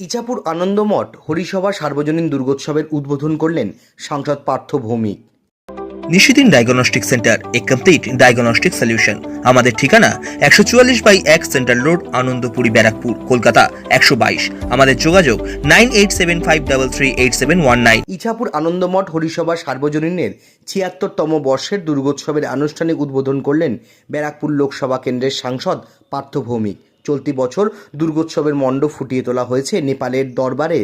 ইছাপুর আনন্দমঠ হরিসভা সার্বজনীন দুর্গোৎসবের উদ্বোধন করলেন সাংসদ পার্থ ভৌমিক। নিশিদিন ডায়াগনস্টিক সেন্টার এ কমপ্লিট ডায়াগনস্টিক সলিউশন আমাদের ঠিকানা একশো চুয়াল্লিশ বাই এক সেন্ট্রাল রোড আনন্দপুরি ব্যারাকপুর কলকাতা একশো বাইশ। আমাদের যোগাযোগ nine eight seven five double three eight seven one nine. Ichapur Anandamath Harisabha সার্বজনীনের ছিয়াত্তরতম বর্ষের দুর্গোৎসবের আনুষ্ঠানিক উদ্বোধন করলেন ব্যারাকপুর লোকসভা কেন্দ্রের সাংসদ পার্থ ভৌমিক। চলতি বছর দুর্গোৎসবের মণ্ড ফুটিয়ে তোলা হয়েছে নেপালের দরবারে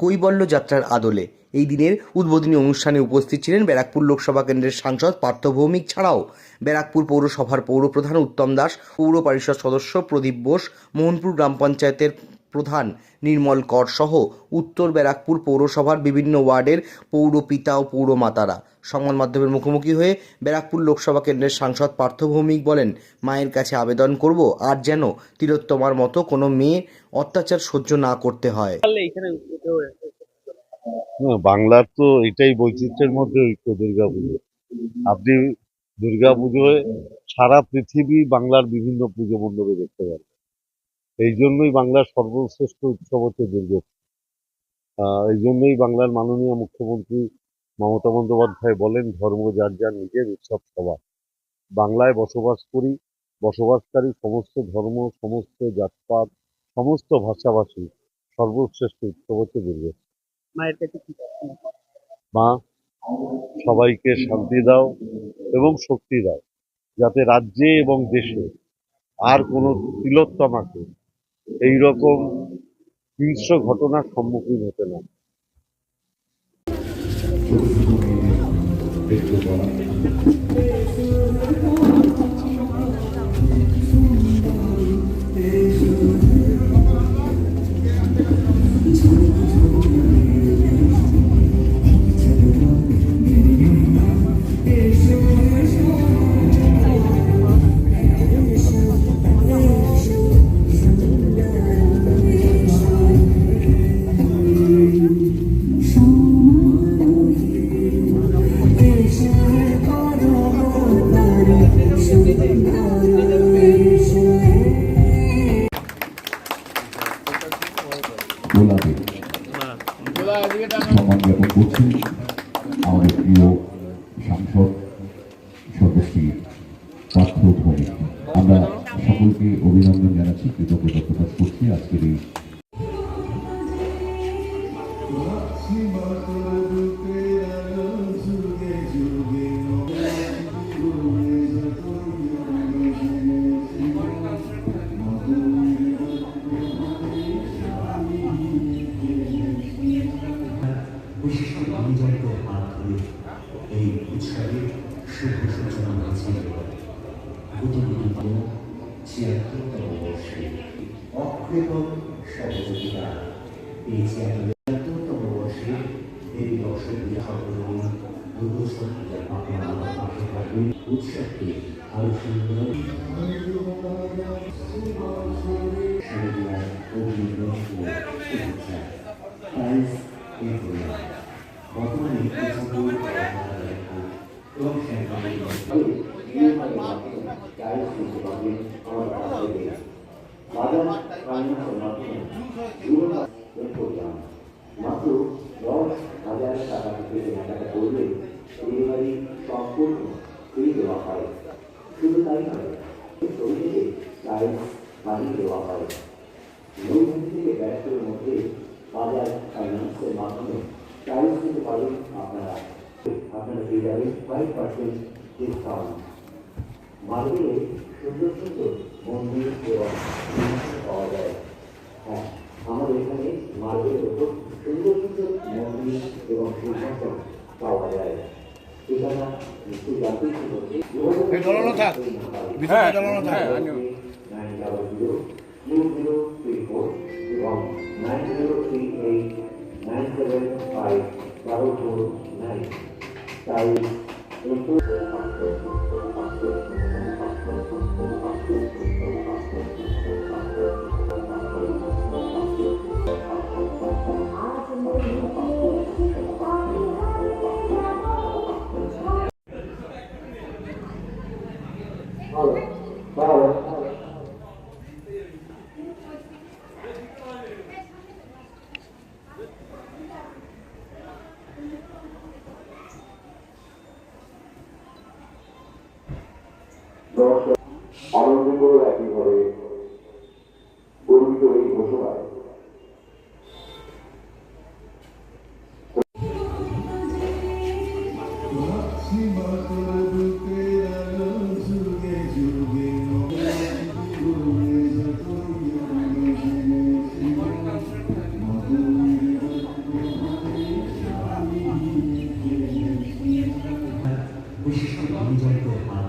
কৈবল্য যাত্রার আদলে। এই দিনের উদ্বোধনী অনুষ্ঠানে উপস্থিত ছিলেন ব্যারাকপুর লোকসভা কেন্দ্রের সাংসদ পার্থভৌমিক ছাড়াও। ব্যারাকপুর পৌরসভার পৌরপ্রধান উত্তম দাস, পৌর পরিষদ সদস্য প্রদীপ বোস, মোহনপুর গ্রাম পঞ্চায়েতের প্রধান নির্মল কর সহ উত্তর ব্যারাকপুর পৌরসভার বিভিন্ন ওয়ার্ডের পৌর পিতা ও পৌরমাতারা সংবাদ মাধ্যমের মুখোমুখি হয়ে ব্যারাকপুর লোকসভা কেন্দ্রের সাংসদ পার্থ ভৌমিক বলেন মায়ের কাছে আবেদন করব আর যেন তিলোত্তমার মতো কোনো মেয়ে অত্যাচার সহ্য না করতে হয়। বাংলার তো এটাই বৈচিত্র্যের মধ্যে ঐক্য দুর্গা পুজো আপনি দুর্গা পুজোয় সারা পৃথিবী বাংলার বিভিন্ন পুজো মণ্ডপে দেখতে পারবেন এই জন্যই বাংলার সর্বশ্রেষ্ঠ উৎসব হচ্ছে দুর্গা আহ, এই জন্যই বাংলার মাননীয় মুখ্যমন্ত্রী মমতা বন্দ্যোপাধ্যায় বলেন ধর্ম যার যার নিজের উৎসব সবার। বাংলায় বসবাস করি বসবাসকারী সমস্ত ধর্ম সমস্ত জাতপাত সমস্ত ভাষাভাষী সর্বশ্রেষ্ঠ উৎসব হচ্ছে দুর্গা মায়ের কাছে কি মা সবাইকে শান্তি দাও এবং শক্তি দাও যাতে রাজ্যে এবং দেশে আর কোনো তিলোত্তমাকে এইরকম হিংস্র ঘটনার সম্মুখীন হতে না হয়। গোলাপে। সম্মান জ্ঞাপন করছি আমাদের প্রিয় সাংসদ, সদস্যী, পার্থ ভৌমিক আমরা সকলকে অভিনন্দন জানাচ্ছি, কৃতজ্ঞতা প্রকাশ করছি আজকের এই আঞ্জলিত হাত ধরে এই উৎসবের শুভ সূচনা হয়েছিল গুটিগুটি ছিয়াত্তরতম বর্ষে অকৃত সহযোগিতা এই ছিয়াত্তরতম বর্ষে দেবী দর্শকী সর্বজনীন দুর্গোৎসব আপনারা পাশে থাকবেন উৎসবকে আরও সুন্দর चालीस की चुनौती और बढ़ाते गए बादल पानी चुनौती दूर का प्रोग्राम ಮತ್ತು ಲೋಕ ಆಧಾರ ಸಾಕಾಗಿದೆ ನಾಟಕದಲ್ಲಿ ಇಳುವರಿ ಸಂಪೂರ್ಣ ತಿಳಿದಿರುವ ಹಾಗೆ ಸುಧಾರಿ ಮಾಡಿದೆ ತಾಯಿ ಮಾಡಿರುವ ಹಾಗೆ लोकतंत्र के मुद्दे बाज़ार फाइनेंस के मामले में चालीस के मुताबिक अपना अपना वही परसेंट डिस्काउंट মার্বেলে সুন্দর সুন্দর মন্দির এবং পাওয়া যায়। হ্যাঁ আমাদের এখানে মার্বেলের উপর সুন্দর সুন্দর মন্দির এবং সিংহাসন পাওয়া যায়। ঠিকানা একটু। Nine double zero two zero three four এবং nine zero three eight nine seven five double four nine তাই আনন্দকেও একইভাবে গর্বিত এই ঘোষণায়। বিশেষ করে বিজয় হাত